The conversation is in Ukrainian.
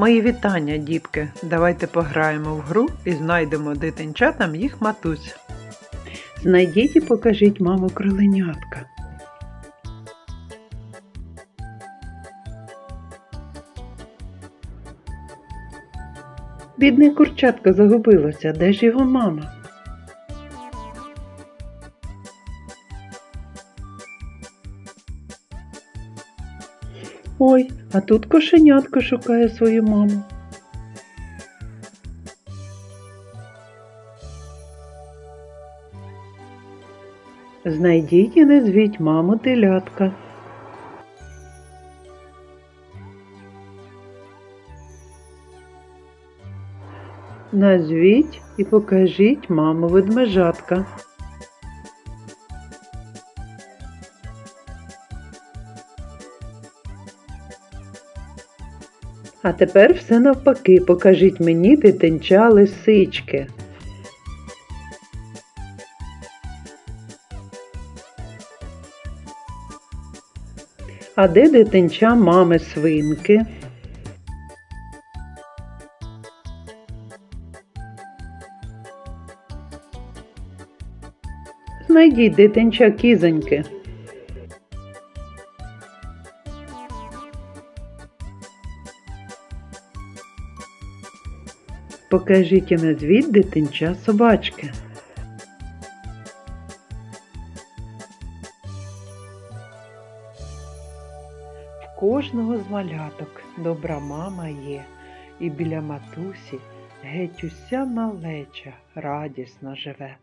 Мої вітання, дітки. Давайте пограємо в гру і знайдемо дитинчатам їх матусь. Знайдіть і покажіть маму кроленятка. Бідне курчатко загубилося, де ж його мама? Ой, а тут кошенятко шукає свою маму. Знайдіть і назвіть маму телятка. Назвіть і покажіть маму ведмежатка. А тепер все навпаки, покажіть мені дитинча лисички. А де дитинча мами свинки? Знайдіть дитинча кізоньки. Покажіть і назвіть дитинча собачки. В кожного з маляток добра мама є, і біля матусі геть уся малеча радісно живе.